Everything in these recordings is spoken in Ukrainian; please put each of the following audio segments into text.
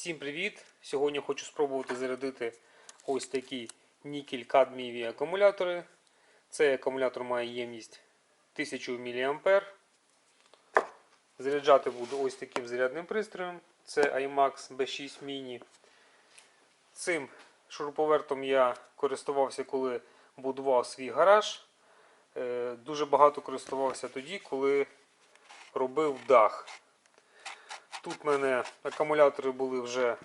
Всім привіт! Сьогодні хочу спробувати зарядити ось такі нікель кадмієві акумулятори. Цей акумулятор має ємність 1000 мА. Заряджати буду ось таким зарядним пристроєм. Це iMax B6 Mini. Цим шуруповертом я користувався, коли будував свій гараж. Е, Дуже багато користувався тоді, коли робив дах. Тут в мене акумулятори були вже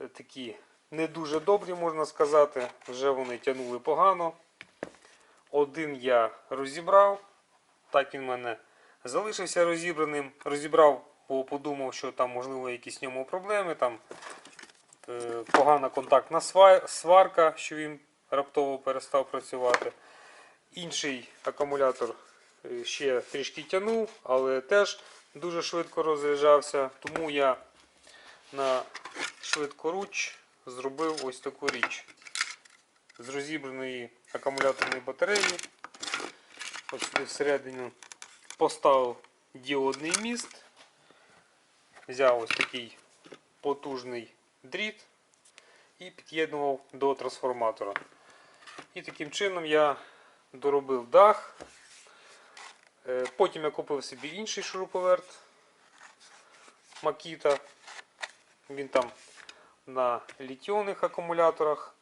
е, такі не дуже добрі, можна сказати. Вже вони тягнули погано. Один я розібрав. Так він в мене залишився розібраним. Розібрав, бо подумав, що там можливо якісь в ньому проблеми. Там е, погана контактна сварка, що він раптово перестав працювати. Інший акумулятор е, ще трішки тягнув, але теж дуже швидко розряджався. Тому я на швидкоруч зробив ось таку річ. З розібраної акумуляторної батареї. Ось сюди всередину поставив діодний міст. Взяв ось такий потужний дріт і під'єднував до трансформатора. І таким чином я доробив дах. Е, Потім я купив собі інший шуруповерт Makita. Він там на літіонних акумуляторах.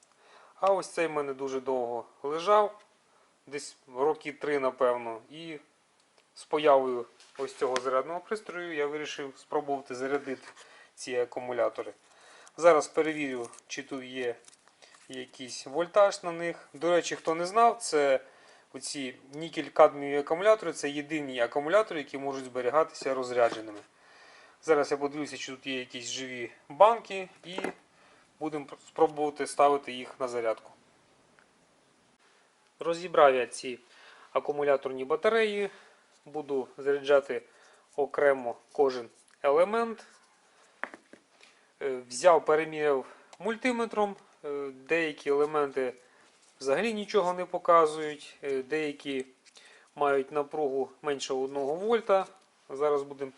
А ось цей в мене дуже довго лежав, десь роки три, напевно. І з появою ось цього зарядного пристрою я вирішив спробувати зарядити ці акумулятори. Зараз перевірю, чи тут є якийсь вольтаж на них. До речі, хто не знав, це оці нікель-кадмієві акумулятори це єдині акумулятори, які можуть зберігатися розрядженими. Зараз я подивлюся, чи тут є якісь живі банки, і будемо спробувати ставити їх на зарядку. Розібрав я ці акумуляторні батареї. Буду заряджати окремо кожен елемент. Е, Взяв, переміряв мультиметром. Е, Деякі елементи взагалі нічого не показують. Е, Деякі мають напругу менше 1 вольта. Зараз будемо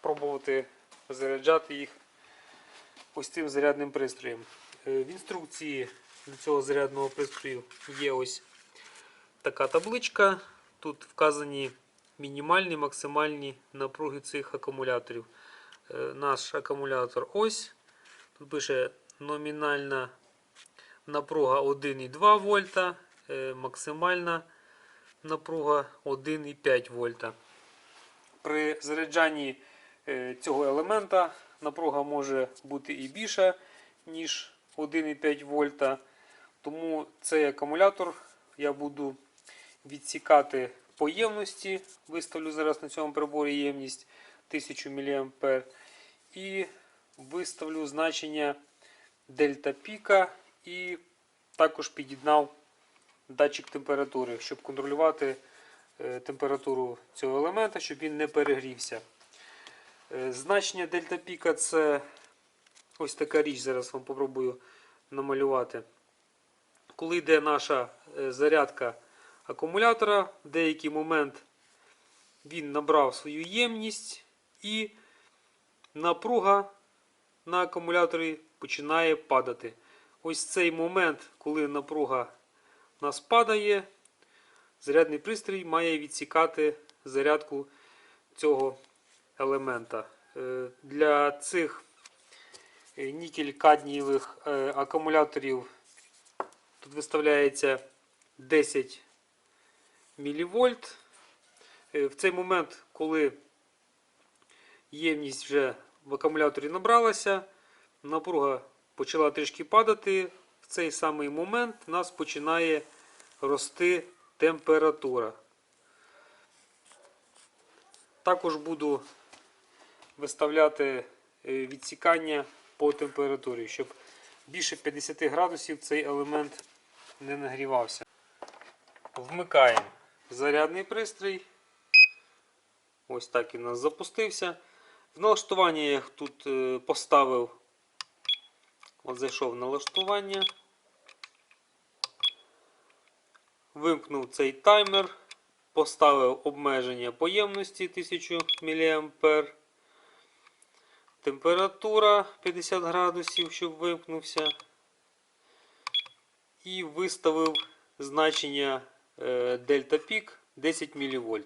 пробувати заряджати їх ось цим зарядним пристроєм. Е, В інструкції до цього зарядного пристрою є ось така табличка. Тут вказані мінімальні, максимальні напруги цих акумуляторів. Е, Наш акумулятор ось. Тут пише номінальна напруга 1,2 вольта, е, максимальна напруга 1,5 вольта. При заряджанні е, цього елемента напруга може бути і більша, ніж 1,5 вольта. Тому цей акумулятор я буду відсікати по ємності. Виставлю зараз на цьому приборі ємність 1000 мА. І виставлю значення дельта піка і також під'єднав датчик температури, щоб контролювати е, температуру цього елемента, щоб він не перегрівся. Е, Значення дельта піка це ось така річ, зараз вам попробую намалювати. Коли йде наша е, зарядка акумулятора, в деякий момент він набрав свою ємність і напруга на акумуляторі починає падати. Ось цей момент, коли напруга у нас падає, зарядний пристрій має відсікати зарядку цього елемента. Е, Для цих е, нікель-кадмієвих е, акумуляторів тут виставляється 10 мВ. В цей момент, коли ємність вже в акумуляторі набралася, напруга почала трішки падати. В цей самий момент у нас починає рости температура. Також буду виставляти е, відсікання по температурі, щоб більше 50 градусів цей елемент не нагрівався. Вмикаємо зарядний пристрій. Ось так він у нас запустився. В налаштування я тут е, поставив, от зайшов налаштування, вимкнув цей таймер, поставив обмеження поємності 1000 мА. Температура 50 градусів, щоб вимкнувся. І виставив значення е, дельта пік 10 мВ.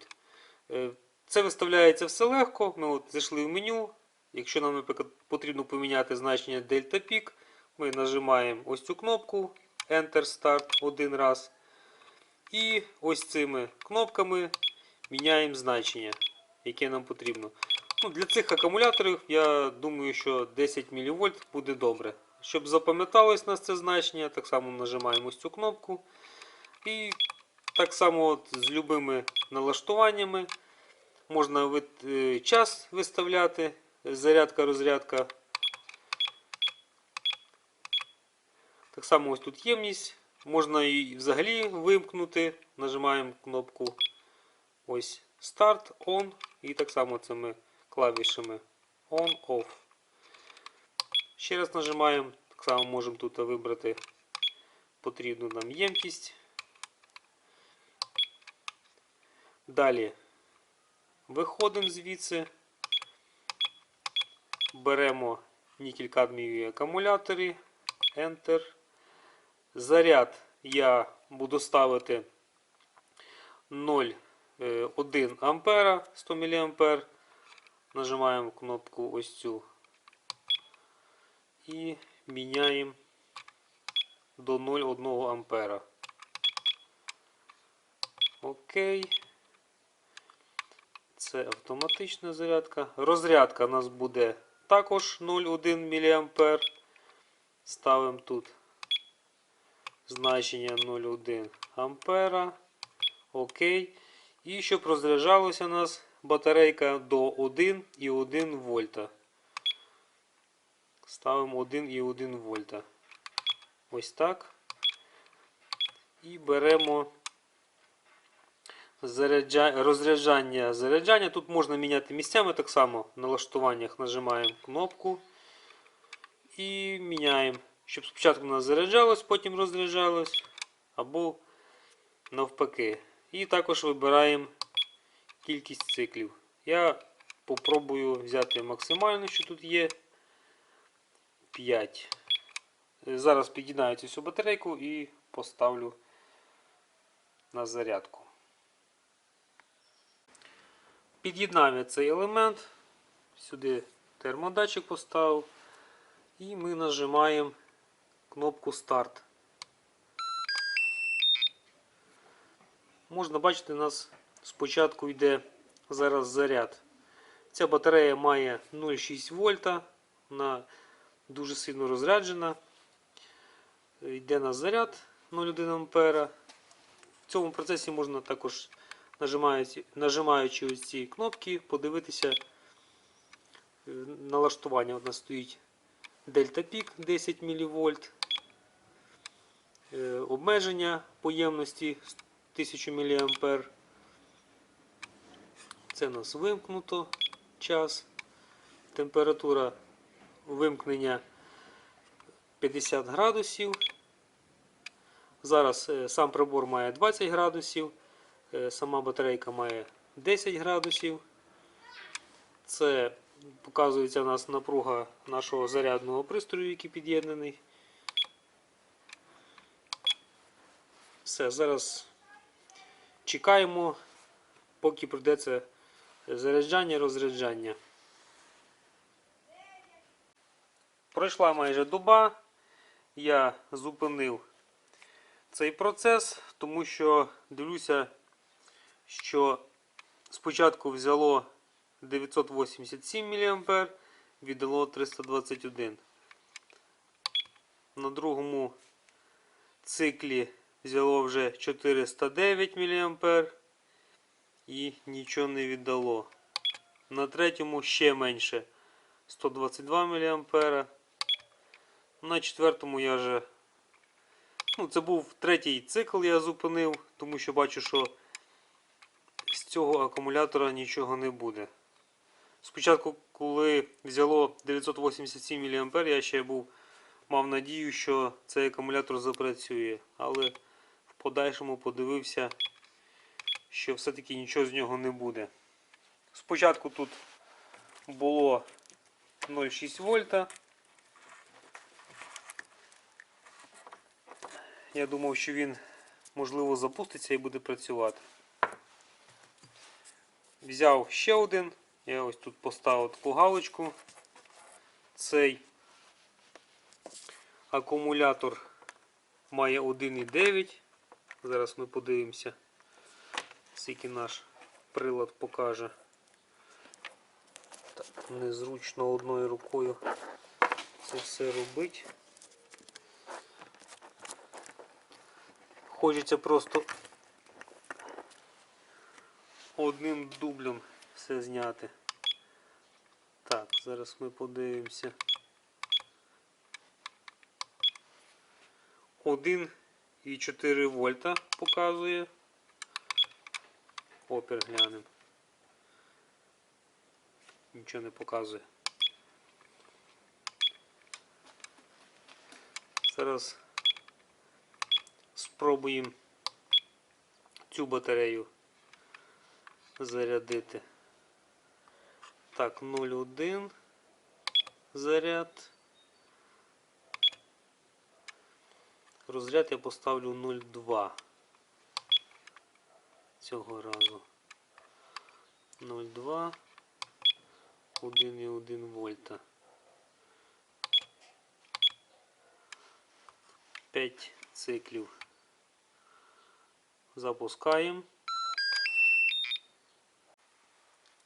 Е, Це виставляється все легко. Ми от зайшли в меню. Якщо нам наприклад, потрібно поміняти значення дельта пік, ми нажимаємо ось цю кнопку Enter Start один раз. І ось цими кнопками міняємо значення, яке нам потрібно. Ну, для цих акумуляторів я думаю, що 10 мВ буде добре. Щоб запам'яталось нас це значення, так само нажимаємо ось цю кнопку. І так само от з любими налаштуваннями можна е, час виставляти, зарядка-розрядка. Так само ось тут ємність. Можна і взагалі вимкнути. Нажимаємо кнопку ось Start, On. І так само цими клавішами On, Off. Ще раз нажимаємо. Так само можемо тут вибрати потрібну нам ємкість. Далі виходимо звідси. Беремо нікель кадмієві акумулятори. Enter. Заряд я буду ставити 0,1 ампера 100 мА. Нажимаємо кнопку ось цю і міняємо до 0,1 ампера. Окей. Це автоматична зарядка. Розрядка у нас буде також 0,1 мА. Ставимо тут значення 0,1 ампера. Окей. І щоб розряджалася у нас батарейка до 1,1 вольта. Ставимо 1,1 вольта. Ось так. І беремо заряджа... розряджання заряджання. Тут можна міняти місцями так само. В налаштуваннях нажимаємо кнопку і міняємо. Щоб спочатку у нас заряджалось, потім розряджалось. Або навпаки. І також вибираємо кількість циклів. Я попробую взяти максимально, що тут є. 5. Зараз під'єднаю цю батарейку і поставлю на зарядку. Під'єднав цей елемент. Сюди термодатчик поставив. І ми нажимаємо кнопку старт. Можна бачити, у нас спочатку йде зараз заряд. Ця батарея має 0,6 вольта. Вона дуже сильно розряджена. Йде на заряд 0,1 ампера. В цьому процесі можна також, нажимаючи, нажимаючи ось ці кнопки, подивитися е, налаштування. У нас стоїть Дельта пік 10 мВ. Е, Обмеження поємності 1000 мА. Це у нас вимкнуто час. Температура вимкнення 50 градусів. Зараз е, сам прибор має 20 градусів, е, сама батарейка має 10 градусів. Це показується у нас напруга нашого зарядного пристрою, який під'єднаний. Все, зараз чекаємо, поки прийдеться заряджання, розряджання. Пройшла майже доба. Я зупинив цей процес, тому що дивлюся, що спочатку взяло 987 мА, віддало 321. На другому циклі взяло вже 409 мА і нічого не віддало. На третьому ще менше 122 мА. На четвертому я вже. Ну, це був третій цикл, я зупинив, тому що бачу, що з цього акумулятора нічого не буде. Спочатку, коли взяло 987 мА, я ще був, мав надію, що цей акумулятор запрацює. Але подальшому подивився, що все-таки нічого з нього не буде. Спочатку тут було 0,6 вольта. Я думав, що він можливо запуститься і буде працювати. Взяв ще один. Я ось тут поставив таку галочку. Цей акумулятор має 1,9. Зараз ми подивимося, скільки наш прилад покаже. Так, незручно одною рукою це все робити. Хочеться просто одним дублем все зняти. Так, зараз ми подивимося. 1,4 вольта показує. Опір глянемо. Нічого не показує. Зараз спробуємо цю батарею зарядити. Так, 0,1 заряд. Розряд я поставлю 0,2 цього разу. 0,2 1,1 вольта. 5 циклів. Запускаємо.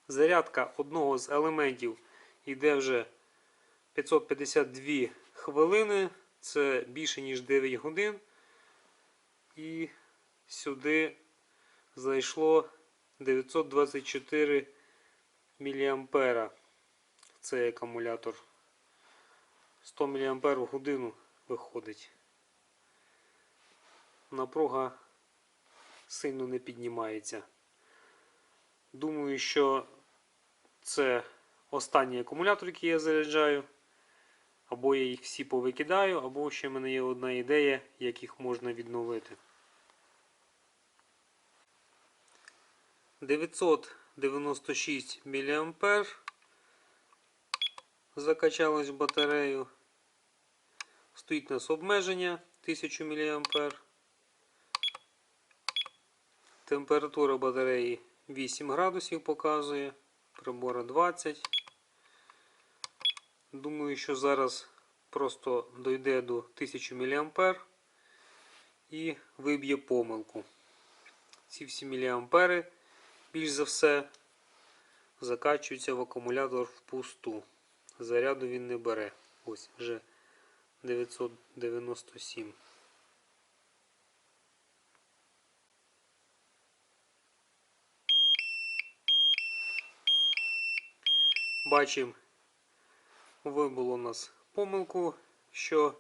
Зарядка одного з елементів йде вже 552 хвилини. Це більше ніж 9 годин. І сюди зайшло 924 мА. Цей акумулятор. 100 мА в годину виходить. Напруга сильно не піднімається. Думаю, що це останній акумулятор, який я заряджаю. Або я їх всі повикидаю, або ще в мене є одна ідея, як їх можна відновити. 996 мА закачалось батарею. Стоїть у нас обмеження 1000 мА. Температура батареї 8 градусів показує, прибора 20. Думаю, що зараз просто дойде до 1000 мА і виб'є помилку. Ці всі мА, більш за все, закачуються в акумулятор впусту. Заряду він не бере. Ось вже 997. Бачимо, вибуло у нас помилку, що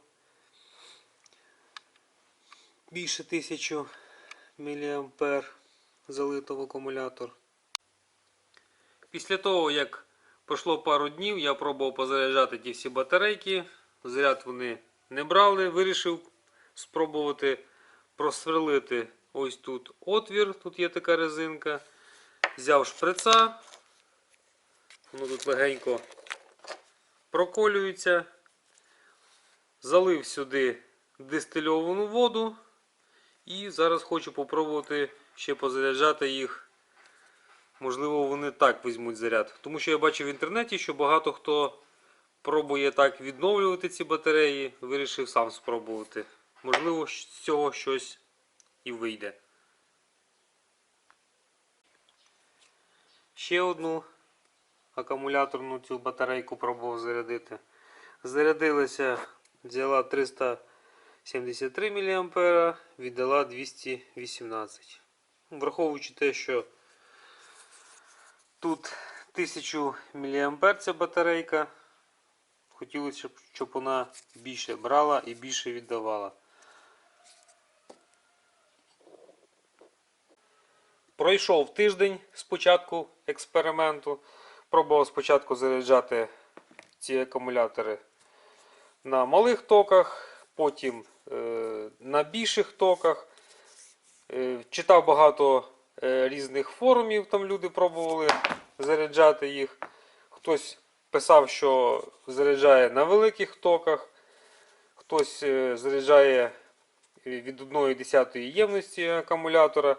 більше 1000 мА залито в акумулятор. Після того, як пройшло пару днів, я пробував позаряджати ті всі батарейки. Заряд вони не брали, вирішив спробувати просверлити ось тут отвір, тут є така резинка. Взяв шприца, воно тут легенько проколюється. Залив сюди дистильовану воду. І зараз хочу попробувати ще позаряджати їх. Можливо, вони так візьмуть заряд. Тому що я бачив в інтернеті, що багато хто пробує так відновлювати ці батареї, вирішив сам спробувати. Можливо, з цього щось і вийде. Ще одну акумуляторну цю батарейку пробував зарядити. Зарядилася, взяла 373 мА, віддала 218. Враховуючи те, що тут 1000 мА ця батарейка, хотілося, б, щоб вона більше брала і більше віддавала. Пройшов тиждень з початку експерименту. Пробував спочатку заряджати ці акумулятори на малих токах, потім е, на більших токах. Е, читав багато е, різних форумів, там люди пробували заряджати їх. Хтось писав, що заряджає на великих токах, хтось заряджає від 1,1 ємності акумулятора.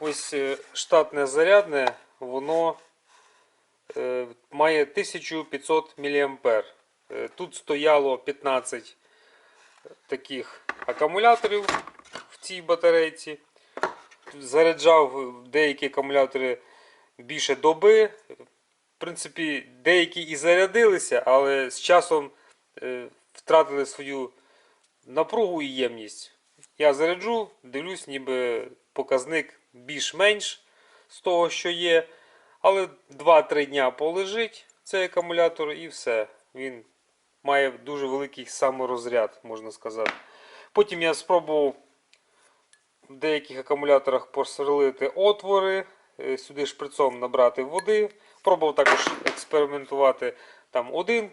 Ось штатне зарядне, воно має 1500 мА. Е, Тут стояло 15 таких акумуляторів в цій батарейці. Заряджав деякі акумулятори більше доби. В принципі, деякі і зарядилися, але з часом е, втратили свою напругу і ємність. Я заряджу, дивлюсь, ніби показник більш-менш з того, що є. Але 2-3 дня полежить цей акумулятор і все. Він має дуже великий саморозряд, можна сказати. Потім я спробував в деяких акумуляторах просверлити отвори, е, сюди шприцом набрати води. Пробував також експериментувати там один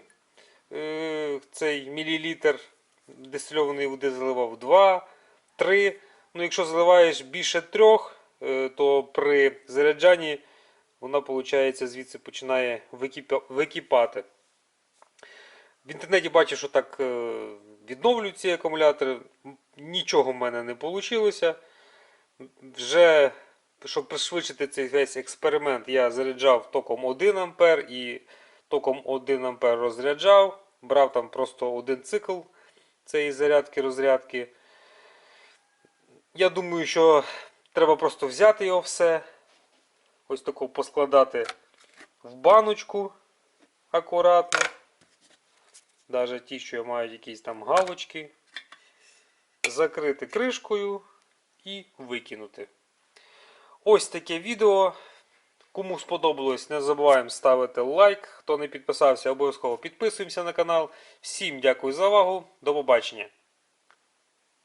е, цей мілілітр дистильованої води заливав 2, 3. Ну, якщо заливаєш більше трьох, е, то при заряджанні вона, виходить, звідси починає википа- википати. В інтернеті бачив, що так е, відновлюють ці акумулятори. Нічого в мене не вийшло. Вже, щоб пришвидшити цей весь експеримент, я заряджав током 1 А і током 1 А розряджав. Брав там просто один цикл цієї зарядки-розрядки. Я думаю, що треба просто взяти його все. Ось таку поскладати в баночку акуратно. Навіть ті, що мають якісь там галочки. Закрити кришкою і викинути. Ось таке відео. Кому сподобалось, не забуваємо ставити лайк. Хто не підписався, обов'язково підписуємося на канал. Всім дякую за увагу. До побачення.